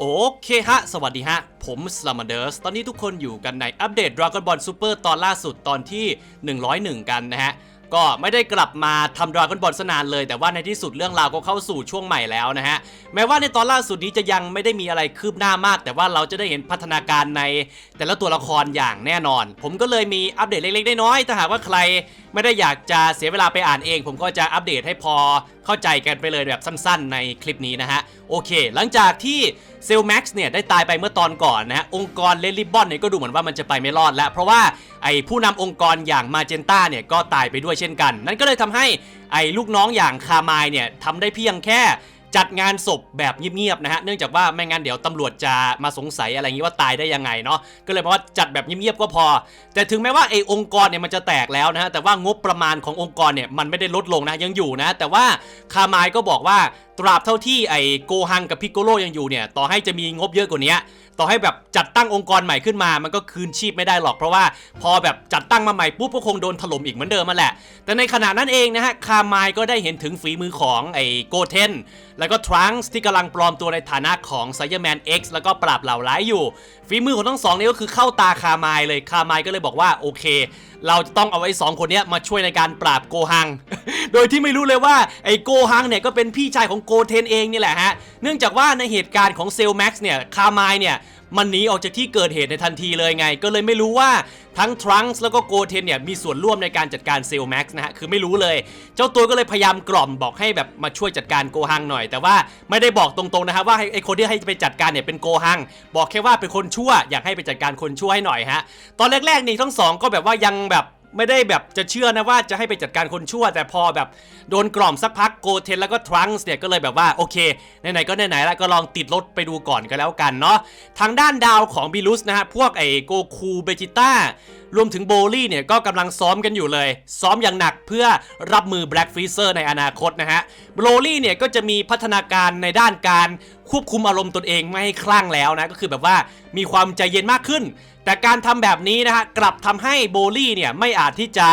โอเคฮะ สวัสดีฮะ ผมสลามเดอร์สตอนนี้ทุกคนอยู่กันในอัปเดต Dragon Ball Super ตอนล่าสุดตอนที่ 101 กันนะฮะ ก็ไม่ได้กลับมาทำ Dragon Ball สนานเลย แต่ว่าในที่สุดเรื่องราวก็เข้าสู่ช่วงใหม่แล้วนะฮะ แม้ว่าในตอนล่าสุดนี้จะยังไม่ได้มีอะไรคืบหน้ามาก แต่ว่าเราจะได้เห็นพัฒนาการในแต่ละตัวละครอย่างแน่นอน ผมก็เลยมีอัปเดตเล็กๆน้อยๆถ้าหากว่าใคร ไม่ได้อยากจะเสียเวลาไปอ่านเอง ผมก็จะอัปเดตให้พอเข้าใจกันไปเลยแบบสั้นๆ ในคลิปนี้นะฮะ โอเค หลังจากที่เซลแม็กซ์เนี่ยได้ตายไปเมื่อตอนก่อนนะฮะ องค์กรเลลิบอนเนี่ยก็ดูเหมือนว่ามันจะไปไม่รอดแล้ว เพราะว่าไอ้ผู้นำองค์กรอย่างมาเจนต้าเนี่ยก็ตายไปด้วยเช่นกัน นั่นก็เลยทำให้ไอ้ลูกน้องอย่างคาไมายเนี่ยทำได้เพียงแค่ จัดงานศพแบบเงียบๆนะฮะเนื่องจากว่าไม่งั้นเดี๋ยวตำรวจจะมาสงสัยอะไรอย่างนี้ว่าตายได้ยังไงเนาะก็เลยบอกว่าจัดแบบเงียบๆก็พอ แต่ถึงแม้ว่าไอ้องค์กรเนี่ยมันจะแตกแล้วนะฮะแต่ว่างบประมาณขององค์กรเนี่ยมันไม่ได้ลดลงนะยังอยู่นะ แต่ว่าคาไมายก็บอกว่าตราบเท่าที่ไอ้โกฮังกับพิกโกโลยังอยู่เนี่ยต่อให้จะมีงบเยอะกว่านี้ ต่อให้แบบจัดตั้งองค์กรใหม่ขึ้นมา มันก็คืนชีพไม่ได้หรอกเพราะว่า พอแบบจัดตั้งมาใหม่ปุ๊บก็คงโดนถล่มอีกเหมือนเดิมมาแหละ แต่ในขณะนั้นเองนะฮะคาไมายก็ได้เห็นถึงฝีมือของไอ้โกเทนแล้วก็ทรังส์ที่กำลังปลอมตัวในฐานะของไซเยอร์แมน X แล้วก็ปราบเหล่าร้ายอยู่ ฝีมือของทั้งสองนี้ก็คือเข้าตาคาไมายเลยคาไมายก็เลยบอกว่าโอเค เราจะต้องเอาไอ้สองคนนี้มาช่วยในการปราบโกฮัง โดยที่ไม่รู้เลยว่าไอ้โกฮังเนี่ยก็เป็นพี่ชายของโกเทนเองนี่แหละฮะ เนื่องจากว่าในเหตุการณ์ของเซลแม็กซ์เนี่ยคาไมายเนี่ยมันหนีออกจากที่เกิดเหตุในทันทีเลยไง ก็เลยไม่รู้ว่าทั้งทรังส์แล้วก็โกเทนเนี่ยมีส่วนร่วมในการจัดการเซลแม็กซ์นะฮะคือไม่รู้เลย เจ้าตัวก็เลยพยายามกล่อมบอกให้แบบมาช่วยจัดการโกฮังหน่อย แต่ว่าไม่ได้บอกตรงๆนะครับว่าไอ้คนที่ให้ไปจัดการเนี่ยเป็นโกฮัง บอกแค่ว่าเป็นคนชั่วอยากให้ไปจัดการคนชั่วให้หน่อยฮะตอนแรกๆนี่ทั้งสองก็แบบว่ายังแบบ ไม่ได้แบบจะเชื่อนะว่าจะให้ไปจัดการคนชั่ว แต่พอแบบโดนกล่อมสักพักโกเทนแล้วก็ทรังส์เนี่ยก็เลยแบบว่าโอเคไหนๆก็ไหนๆแล้วก็ลองติดรถไปดูก่อนก็แล้วกันเนาะทางด้านดาวของบิลุสนะฮะพวกไอ้โกคูเบจิต้ารวมถึงโบลี่เนี่ยก็กำลังซ้อมกันอยู่เลย ซ้อมอย่างหนักเพื่อรับมือแบล็กฟรีเซอร์ในอนาคตนะฮะโบลี่เนี่ยก็จะมีพัฒนาการในด้านการควบคุมอารมณ์ตนเองไม่ให้คลั่งแล้วนะก็คือแบบว่ามีความใจเย็นมากขึ้น แต่การทำแบบนี้นะฮะกลับทำให้โบลี่เนี่ยไม่อาจที่จะ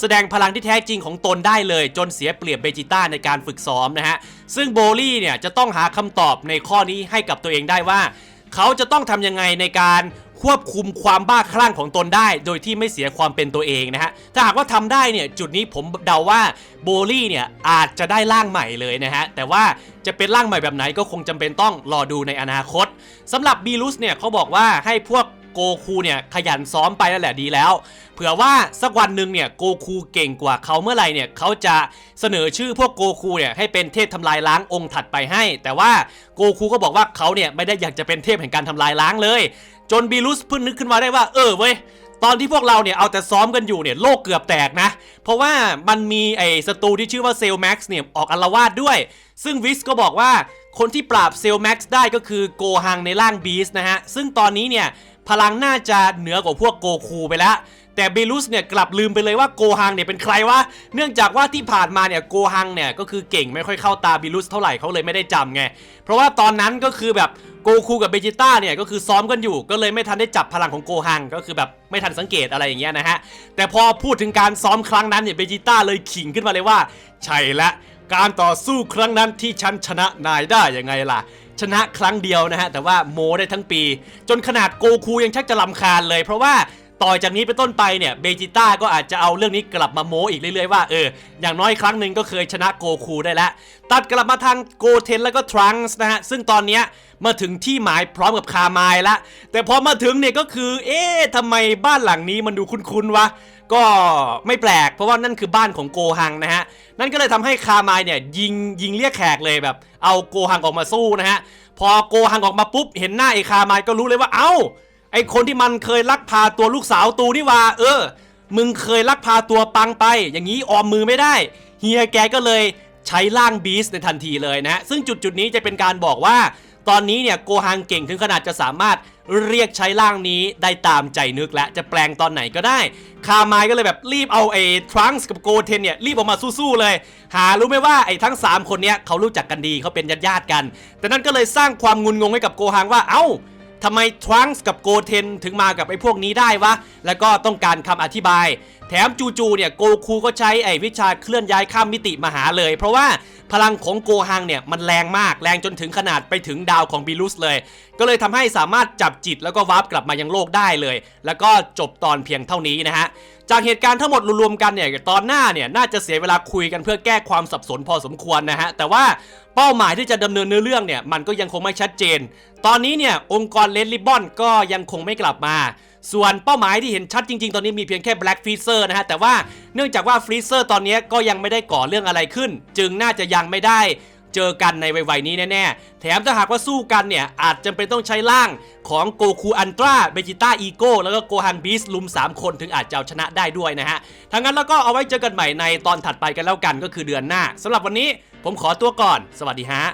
แสดงพลังที่แท้จริงของตนได้เลย จนเสียเปรียบเบจิต้าในการฝึกซ้อมนะฮะซึ่งโบลี่เนี่ยจะต้องหาคำตอบในข้อนี้ให้กับตัวเองได้ว่า เขาจะต้องทำยังไงในการ ควบคุมความบ้าคลั่งของตนได้ โดยที่ไม่เสียความเป็นตัวเองนะฮะ ถ้าหากว่าทำได้เนี่ยจุดนี้ผมเดาว่าโบลี่เนี่ยอาจจะได้ร่างใหม่เลยนะฮะ แต่ว่าจะเป็นร่างใหม่แบบไหนก็คงจำเป็นต้องรอดูในอนาคตสำหรับบีลุสเนี่ยเขาบอกว่าให้พวกโกคูเนี่ยขยันซ้อมไปนั่นแหละดีแล้ว เผื่อว่าสักวันหนึ่งเนี่ยโกคูเก่งกว่าเขาเมื่อไหร่เนี่ยเขาจะเสนอชื่อพวกโกคูเนี่ยให้เป็นเทพทำลายล้างองค์ถัดไปให้ แต่ว่าโกคูก็บอกว่าเขาเนี่ยไม่ได้อยากจะเป็นเทพแห่งการทำลายล้างเลย จนบีลุสเพิ่งนึกขึ้นมาได้ว่าเออเว้ยตอนที่พวกเราเนี่ยเอาแต่ซ้อมกันอยู่เนี่ยโลกเกือบแตกนะ เพราะว่ามันมีไอ้ศัตรูที่ชื่อว่าเซลแม็กซ์เนี่ยออกอารวาสด้วย ซึ่งวิสก็บอกว่าคนที่ปราบเซลแม็กซ์ได้ก็คือโกฮังในร่างบีสนะฮะ ซึ่งตอนนี้เนี่ยพลังน่าจะเหนือกว่าพวกโกคูไปแล้ว แต่เบลุสเนี่ยกลับลืมไปเลยว่าโกฮังเนี่ยเป็นใครวะเนื่องจากว่าที่ผ่านมาเนี่ยโกฮังเนี่ยก็คือเก่งไม่ค่อยเข้าตาเบลุสเท่าไหร่เขาเลยไม่ได้จำไงเพราะว่าตอนนั้นก็คือแบบโกคูกับเบจิต้าเนี่ยก็คือซ้อมกันอยู่ก็เลยไม่ทันได้จับพลังของโกฮังก็คือแบบไม่ทันสังเกตอะไรอย่างเงี้ยนะฮะแต่พอพูดถึงการซ้อมครั้งนั้นเนี่ยเบจิต้าเลยขิงขึ้นมาเลยว่า ใช่ละการต่อสู้ครั้งนั้นที่ฉันชนะนายได้ยังไงล่ะ ชนะครั้งเดียวนะฮะ แต่ว่าโมได้ทั้งปี จนขนาดโกคูยังชักจะลำคาญเลย เพราะว่า ต่อจากนี้เป็นต้นไปเนี่ยเบจิต้าก็อาจจะเอาเรื่องนี้กลับมาโม้อีกเรื่อยๆว่าเอออย่างน้อยครั้งหนึ่งก็เคยชนะโกคูได้แล้ว ตัดกลับมาทางโกเทนแล้วก็ทรังส์นะฮะซึ่งตอนเนี้ยมาถึงที่หมายพร้อมกับคาไมายละ แต่พอมาถึงเนี่ยก็คือ เอ๊ะทำไมบ้านหลังนี้มันดูคุ้นๆวะ ก็ไม่แปลกเพราะว่านั่นคือบ้านของโกฮังนะฮะ นั่นก็เลยทำให้คาไมายเนี่ยยิงยิงเรียกแขกเลยแบบ เอาโกฮังออกมาสู้นะฮะ พอโกฮังออกมาปุ๊บเห็นหน้าไอ้คาไมายก็รู้เลยว่าเอ้า ไอคนที่มันเคยลักพาตัวลูกสาวตูนี่ว่า เออ มึงเคยลักพาตัวปังไป อย่างนี้ออมมือไม่ได้ เฮียแกก็เลยใช้ร่างบีสในทันทีเลยนะ ซึ่งจุดจุดนี้จะเป็นการบอกว่า ตอนนี้เนี่ยโกฮังเก่งถึงขนาดจะสามารถเรียกใช้ร่างนี้ได้ตามใจนึกและจะแปลงตอนไหนก็ได้ คาไมายก็เลยแบบรีบเอาไอ้ทรังส์กับโกเทนเนี่ยรีบออกมาสู้ๆเลย หารู้ไหมว่าไอ้ทั้ง 3 คนเนี้ยเขารู้จักกันดีเขาเป็นญาติๆกัน แต่นั่นก็เลยสร้างความงุนงงให้กับโกฮังว่าเอ้า ทำไมทรังส์กับโกเทนถึงมากับไอ้พวกนี้ได้วะ แล้วก็ต้องการคำอธิบาย แถมจูๆเนี่ยโกคูก็ใช้ไอ้วิชาเคลื่อนย้ายข้ามมิติมาหาเลย เพราะว่าพลังของโกฮังเนี่ยมันแรงมากแรงจนถึงขนาดไปถึงดาวของบิลุสเลย ก็เลยทำให้สามารถจับจิตแล้วก็วาร์ปกลับมายังโลกได้เลย แล้วก็จบตอนเพียงเท่านี้นะฮะจากเหตุการณ์ทั้งหมดรวมๆกันเนี่ยตอนหน้าเนี่ยน่าจะเสียเวลาคุยกันเพื่อแก้ความสับสนพอสมควรนะฮะแต่ว่าเป้าหมายที่จะดำเนินเนื้อเรื่องเนี่ยมันก็ยังคงไม่ชัดเจน ตอนนี้เนี่ยองค์กรเลนลิบอนก็ยังคงไม่กลับมา ส่วนเป้าหมายที่เห็นชัดจริง ๆ ตอนนี้มีเพียงแค่ Black Freezer นะฮะ แต่ว่าเนื่องจากว่า Freezer ตอนนี้ก็ยังไม่ได้ก่อเรื่องอะไรขึ้น จึงน่าจะยังไม่ได้เจอกันในวัยๆนี้แน่ๆ แถมถ้าหากว่าสู้กันเนี่ย อาจจำเป็นต้องใช้ร่างของโกคูอันตราเบจิต้าอีโก้แล้วก็โกฮันบีสลุม 3 คนถึงอาจจะเอาชนะได้ด้วยนะฮะทั้งนั้นแล้วก็เอาไว้เจอกันใหม่ในตอนถัดไปกันแล้วกันก็คือเดือนหน้าสำหรับวันนี้ผมขอตัวก่อน สวัสดีฮะ